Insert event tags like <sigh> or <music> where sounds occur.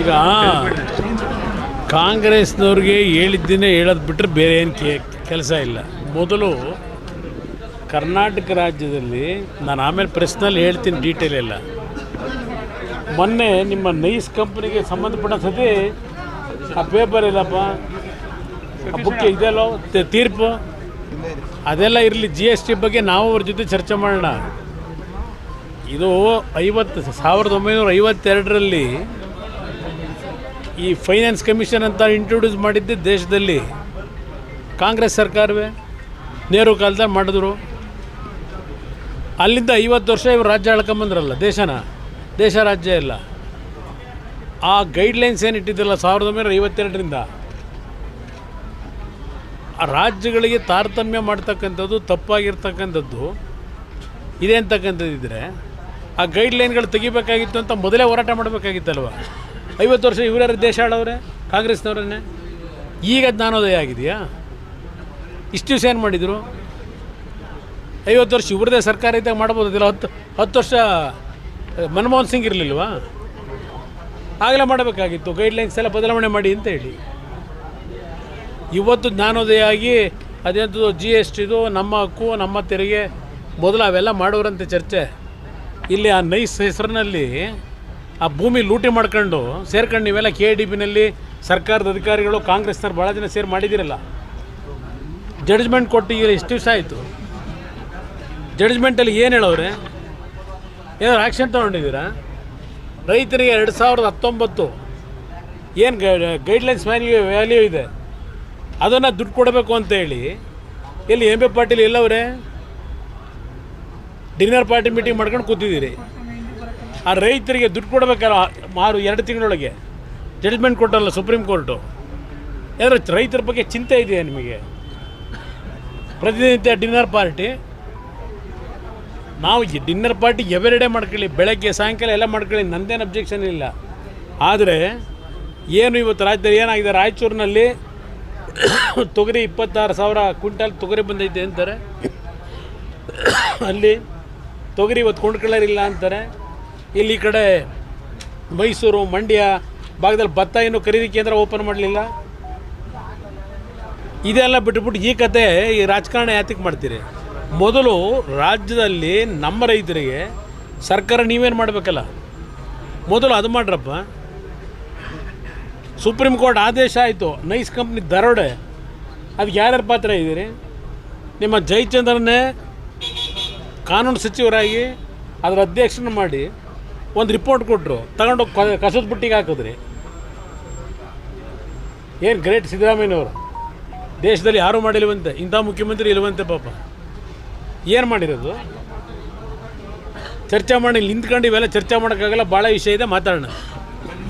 ಈಗ ಕಾಂಗ್ರೆಸ್ನವ್ರಿಗೆ ಹೇಳಿದ್ದನ್ನೇ ಹೇಳೋದು ಬಿಟ್ಟರೆ ಬೇರೆ ಏನು ಕೆಲಸ ಇಲ್ಲ. ಮೊದಲು ಕರ್ನಾಟಕ ರಾಜ್ಯದಲ್ಲಿ ನಾನು ಆಮೇಲೆ ಪ್ರೆಸ್ನಲ್ಲಿ ಹೇಳ್ತೀನಿ ಡೀಟೇಲ್ ಎಲ್ಲ. ಮೊನ್ನೆ ನಿಮ್ಮ ನೈಸ್ ಕಂಪ್ನಿಗೆ ಸಂಬಂಧಪಟ್ಟ ಸತಿ ಆ ಪೇಪರ್ ಇಲ್ಲಪ್ಪ ಆ ಬುಕ್ ಇದೆಯಲ್ಲೋ, ತ- ತೀರ್ಪು. ಅದೆಲ್ಲ ಇರಲಿ ಜಿ ಎಸ್ ಟಿ ಬಗ್ಗೆ ನಾವು ಅವ್ರ ಜೊತೆ ಚರ್ಚೆ ಮಾಡೋಣ. ಇದು ಐವತ್ತು, ಸಾವಿರದ ಒಂಬೈನೂರ ಐವತ್ತೆರಡರಲ್ಲಿ ಈ ಫೈನಾನ್ಸ್ ಕಮಿಷನ್ ಅಂತ ಇಂಟ್ರೊಡ್ಯೂಸ್ ಮಾಡಿದ್ದೆ ದೇಶದಲ್ಲಿ. ಕಾಂಗ್ರೆಸ್ ಸರ್ಕಾರವೇ ನೆಹರು ಕಾಲದಲ್ಲಿ ಮಾಡಿದ್ರು. ಅಲ್ಲಿಂದ ಐವತ್ತು ವರ್ಷ ಇವರು ರಾಜ್ಯ ಆಳ್ಕೊಂಬಂದ್ರಲ್ಲ ದೇಶನ. ದೇಶ ರಾಜ್ಯ ಇಲ್ಲ ಆ ಗೈಡ್ಲೈನ್ಸ್ ಏನು ಇಟ್ಟಿದ್ದಲ್ಲ ಸಾವಿರದ ಒಂಬೈನೂರ ಐವತ್ತೆರಡರಿಂದ. ಆ ರಾಜ್ಯಗಳಿಗೆ ತಾರತಮ್ಯ ಮಾಡ್ತಕ್ಕಂಥದ್ದು, ತಪ್ಪಾಗಿರ್ತಕ್ಕಂಥದ್ದು, ಇದೆ ಅಂತಕ್ಕಂಥದ್ದಿದ್ರೆ, ಆ ಗೈಡ್ಲೈನ್ಗಳು ತೆಗಿಬೇಕಾಗಿತ್ತು ಅಂತ ಮೊದಲೇ ಹೋರಾಟ ಮಾಡಬೇಕಾಗಿತ್ತಲ್ವ? ಐವತ್ತು ವರ್ಷ ಇವರ್ಯಾರು ದೇಶ ಆಳವ್ರೆ ಕಾಂಗ್ರೆಸ್ನವರನ್ನೇ. ಈಗ ಜ್ಞಾನೋದಯ ಆಗಿದೆಯಾ ಇಷ್ಟು ದಿವಸ ಏನು ಮಾಡಿದರು? ಐವತ್ತು ವರ್ಷ ಇವ್ರದೇ ಸರ್ಕಾರ ಇದ್ದಾಗ ಮಾಡ್ಬೋದಿಲ್ಲ ಹತ್ತು ಹತ್ತು ವರ್ಷ ಮನಮೋಹನ್ ಸಿಂಗ್ ಇರಲಿಲ್ವಾ? ಆಗಲೇ ಮಾಡಬೇಕಾಗಿತ್ತು ಗೈಡ್ಲೈನ್ಸ್ ಎಲ್ಲ ಬದಲಾವಣೆ ಮಾಡಿ ಅಂತ ಹೇಳಿ. ಇವತ್ತು ಜ್ಞಾನೋದಯ ಆಗಿ ಅದೆಂಥದ್ದು ಜಿ ಎಸ್ ಟಿದು ನಮ್ಮ ಹಕ್ಕು, ನಮ್ಮ ತೆರಿಗೆ, ಮೊದಲು ಅವೆಲ್ಲ ಮಾಡೋರಂತೆ ಚರ್ಚೆ. ಇಲ್ಲಿ ಆ ನೈಸ್ ಹೆಸರಿನಲ್ಲಿ ಆ ಭೂಮಿ ಲೂಟಿ ಮಾಡ್ಕೊಂಡು ಸೇರ್ಕೊಂಡು ನೀವೆಲ್ಲ ಕೆ ಡಿ ಪಿನಲ್ಲಿ ಸರ್ಕಾರದ ಅಧಿಕಾರಿಗಳು, ಕಾಂಗ್ರೆಸ್ನವ್ರು ಭಾಳ ಜನ ಸೇರ್ ಮಾಡಿದ್ದೀರಲ್ಲ. ಜಡ್ಜ್ಮೆಂಟ್ ಕೊಟ್ಟು ಈಗ ಎಷ್ಟು ದಿವಸ ಆಯಿತು. ಜಡ್ಜ್ಮೆಂಟಲ್ಲಿ ಏನು ಹೇಳೋರೆ ಏನಾದ್ರು ಆ್ಯಕ್ಷನ್ ತೊಗೊಂಡಿದ್ದೀರಾ? ರೈತರಿಗೆ ಎರಡು ಸಾವಿರದ ಹತ್ತೊಂಬತ್ತು ಏನು ಗೈಡ್ಲೈನ್ಸ್ ವ್ಯಾಲ್ಯೂ ವ್ಯಾಲ್ಯೂ ಇದೆ? ಅದನ್ನು ದುಡ್ಡು ಕೊಡಬೇಕು ಅಂತ ಹೇಳಿ ಎಲ್ಲಿ ಎಂ ಬಿ ಪಾಟೀಲ್ ಎಲ್ಲವರೇ? ಡಿನ್ನರ್ ಪಾರ್ಟಿ ಮೀಟಿಂಗ್ ಮಾಡ್ಕೊಂಡು ಕೂತಿದ್ದೀರಿ. ಆ ರೈತರಿಗೆ ದುಡ್ಡು ಕೊಡಬೇಕಲ್ಲ, ಮಾರು ಎರಡು ತಿಂಗಳೊಳಗೆ. ಜಡ್ಜ್ಮೆಂಟ್ ಕೊಟ್ಟಲ್ಲ ಸುಪ್ರೀಂ ಕೋರ್ಟು ಯಾರು ರೈತರ ಬಗ್ಗೆ ಚಿಂತೆ ಇದೆಯಾ ನಿಮಗೆ? ಪ್ರತಿನಿತ್ಯ ಡಿನ್ನರ್ ಪಾರ್ಟಿ ನಾವು ಡಿನ್ನರ್ ಪಾರ್ಟಿ ಎವರಿಡೇ ಮಾಡ್ಕೊಳ್ಳಿ, ಬೆಳಗ್ಗೆ, ಸಾಯಂಕಾಲ ಎಲ್ಲ ಮಾಡ್ಕೊಳ್ಳಿ, ನಂದೇನು ಅಬ್ಜೆಕ್ಷನ್ ಇಲ್ಲ. ಆದರೆ, ಏನು ಇವತ್ತು ರಾಜ್ಯದಲ್ಲಿ ಏನಾಗಿದೆ? ರಾಯಚೂರಿನಲ್ಲಿ <coughs> ತೊಗರಿ ಇಪ್ಪತ್ತಾರು ಸಾವಿರ ಕ್ವಿಂಟಲ್ ತೊಗರಿ ಬಂದೈತೆ ಅಂತಾರೆ. <coughs> ಅಲ್ಲಿ ತೊಗರಿ ಇವತ್ತು ಕೊಂಡ್ಕೊಳ್ಳೋರಿಲ್ಲ ಅಂತಾರೆ. ಇಲ್ಲಿ ಕಡೆ ಮೈಸೂರು, ಮಂಡ್ಯ ಭಾಗದಲ್ಲಿ ಭತ್ತ ಏನು ಖರೀದಿ ಕೇಂದ್ರ ಓಪನ್ ಮಾಡಲಿಲ್ಲ. ಇದೆಲ್ಲ ಬಿಟ್ಬಿಟ್ಟು ಈ ಕತೆ ಈ ರಾಜಕಾರಣ ಯಾತಕ್ಕೆ ಮಾಡ್ತೀರಿ? ಮೊದಲು ರಾಜ್ಯದಲ್ಲಿ ನಮ್ಮ ರೈತರಿಗೆ ಸರ್ಕಾರ ನೀವೇನು ಮಾಡಬೇಕಲ್ಲ? ಮೊದಲು ಅದು ಮಾಡ್ರಪ್ಪ. ಸುಪ್ರೀಂ ಕೋರ್ಟ್ ಆದೇಶ ಆಯಿತು. ನೈಸ್ ಕಂಪ್ನಿ ದರೋಡೆ. ಅದಕ್ಕೆ ಯಾರ್ಯಾರ ಪಾತ್ರ ಇದ್ದೀರಿ? ನಿಮ್ಮ ಜಯಚಂದ್ರನೇ ಕಾನೂನು ಸಚಿವರಾಗಿ ಅದರ ಅಧ್ಯಕ್ಷನ ಮಾಡಿ ಒಂದು ರಿಪೋರ್ಟ್ ಕೊಟ್ಟರು ತಗೊಂಡೋಗಿ ಕ- ಕಸದ ಬುಟ್ಟಿಗೆ ಹಾಕಿದ್ರಿ. ಏನು ಗ್ರೇಟ್ ಸಿದ್ದರಾಮಯ್ಯನವರು. ದೇಶದಲ್ಲಿ ಯಾರೂ ಮಾಡಿಲ್ವಂತೆ? ಇಂಥ ಮುಖ್ಯಮಂತ್ರಿ ಇಲ್ವಂತೆ ಪಾಪ. ಏನು ಮಾಡಿರೋದು? ಚರ್ಚೆ ಮಾಡಿ ನಿಂತ್ಕೊಂಡು ಇವೆಲ್ಲ ಚರ್ಚೆ ಮಾಡೋಕ್ಕಾಗಲ್ಲ, ಭಾಳ ವಿಷಯ ಇದೆ, ಮಾತಾಡೋಣ.